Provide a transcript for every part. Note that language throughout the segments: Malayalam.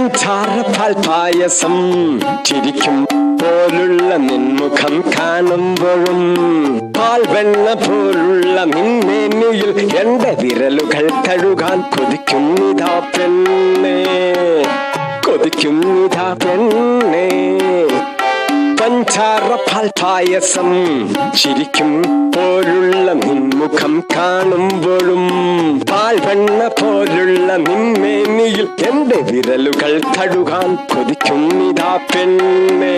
സഞ്ചാരപ്പാൽ പായസം ചിരിക്കും പോലുള്ള നിൻമുഖം കാണുമ്പോഴും പാൽവെണ്ണ പോലുള്ള നിന്നേനിയിൽ എന്റെ വിരലുകൾ കഴുകാൻ നിധാ പെണ്ണേ. കൊതിക്കുന്നിതാ പെണ്ണേ. പഞ്ചാര പാൽ പായസം ചിരിക്കും പോലുള്ള നിൻമുഖം കാണുമ്പോഴും പാൽവണ്ണ പോലുള്ള നിന്മേനിയിൽ എന്റെ വിരലുകൾ തടുകാൻ കൊതിക്കും ഇതാ പെണ്ണേ.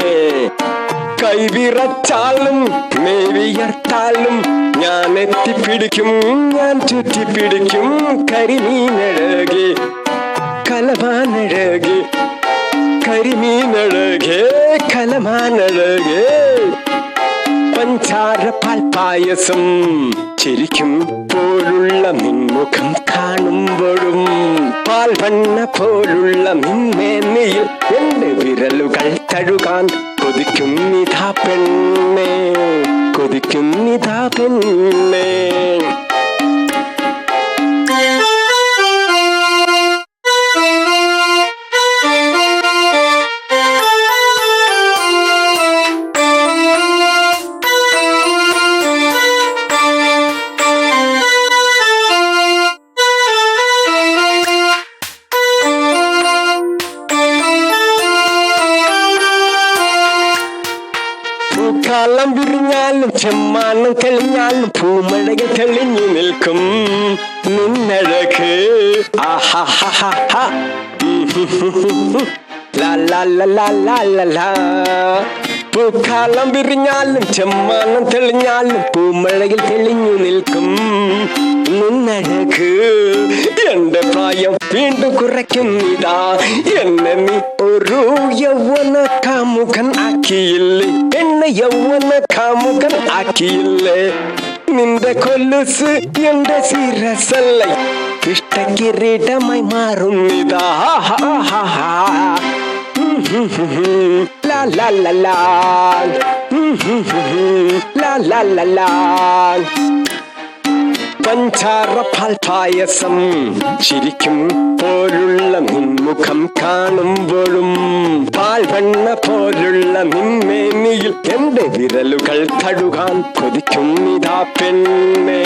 കൈവിറച്ചാലും മേവിയർത്താലും ഞാൻ എത്തിപ്പിടിക്കും ഞാൻ ചുറ്റിപ്പിടിക്കും കരിമീനഴകി കലമാനഴകെ കരിമീനഴകെ കലമാനഴകെ. പഞ്ചാര പാൽ പായസം ചിരിക്കും പോലുള്ള നിൻമുഖം കാണുമ്പോഴും പാൽ വണ്ണ പോലുള്ള നിന്മേനിയിൽ എന്റെ വിരലുകൾ തഴുകാൻ കൊതിക്കും നിതാ പെണ്ണേ കൊതിക്കും നിതാ പെണ്ണേ. പൂക്കാലം വിരിഞ്ഞാലും ചെമ്മാനം തെളിഞ്ഞാലും പൂമഴകൾ തെളിഞ്ഞു നിൽക്കും. നിന്നഴക്. പൂക്കാലം വിരിഞ്ഞാലും ചെമ്മാനം തെളിഞ്ഞാലും പൂമഴയിൽ തെളിഞ്ഞു നിൽക്കും. നിന്നഴക് എന്റെ പ്രായം വീണ്ടും കുറയ്ക്കുന്നിതാ എന്നെ നീ ഒരു യൗവന കാമുകൻ ആക്കിയില്ലേ എന്നെ യൗവന കാമുകൻ ആക്കിയില്ലേ നിന്റെ കൊലുസ് എന്റെ ശിരസല്ല ഇഷ്ടക്കിരീടമായി മാറുന്നിതാ ലാ ലാ ലാ ലാ ലാ ലാ ലാ ലാ പഞ്ചാര പാൽപായസം ചിരിക്കും പോലുള്ള നിൻമുഖം കാണുമ്പോഴും പാൽ വെണ്ണ പോലുള്ള നിന്മേനിയിൽ എന്റെ വിരലുകൾ തടുകാൻ കൊതിക്കും ഇതാ പെണ്ണേ.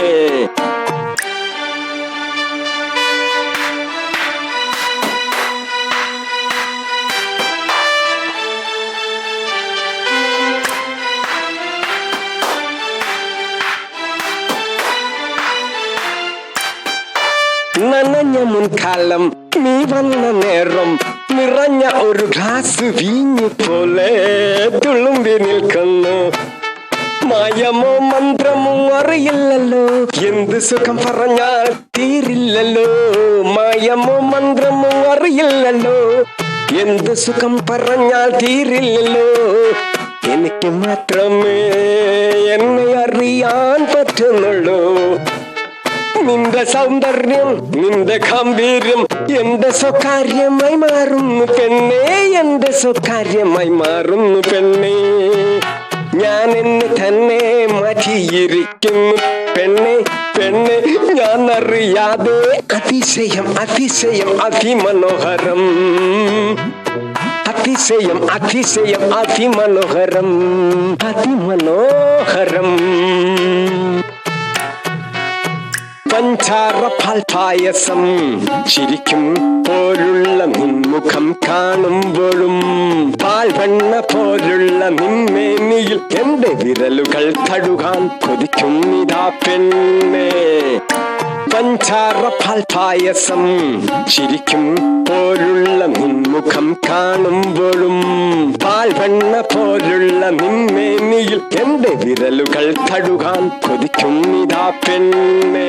നനഞ്ഞ മുൻകാലം നീ വന്ന നേരം നിറഞ്ഞ ഒരു ഗ്ലാസ് വീഞ്ഞു പോലെ തുളുമ്പി നിൽക്കുന്നു. മായമോ മന്ത്രമോ അറിയില്ലല്ലോ എന്ത് സുഖം പറഞ്ഞാൽ തീരില്ലല്ലോ. മായമോ മന്ത്രമോ അറിയില്ലല്ലോ എന്ത് സുഖം പറഞ്ഞാൽ തീരില്ലല്ലോ. എനിക്ക് മാത്രമേ എന്നെ അറിയാൻ പറ്റുന്നുള്ളൂ. നിന്റെ സൗന്ദര്യം നിന്റെ ഗാംഭീര്യം എന്റെ സ്വകാര്യമായി മാറുന്നു പെണ്ണേ എന്റെ സ്വകാര്യമായി മാറുന്നു പെണ്ണേ. ഞാൻ എന്നെ തന്നെ മാറ്റിയിരിക്കുന്നു പെണ്ണെ പെണ്ണെ ഞാൻ അറിയാതെ അതിശയം അതിശയം അതിമനോഹരം. അതിശയം അതിശയം അതിമനോഹരം അതിമനോഹരം. പഞ്ചാര പാൽപായസം ചിരിക്കും പോലുള്ള നിൻമുഖം കാണുമ്പോഴും പാൽ വെണ്ണ പോലുള്ള നിന്മേനിയിൽ എന്റെ വിരലുകൾ തടുകാൻ കൊതിക്കും ഇതാ പെണ്ണേ. പഞ്ചാര പാൽ പായസം ചിരിക്കും പോലുള്ള നിൻമുഖം കാണുമ്പോഴും പാൽ വെണ്ണ പോലുള്ള നിന്മേനിയിൽ എന്റെ വിരലുകൾ തടുകാൻ കൊതിക്കും ഇതാ പെണ്ണേ.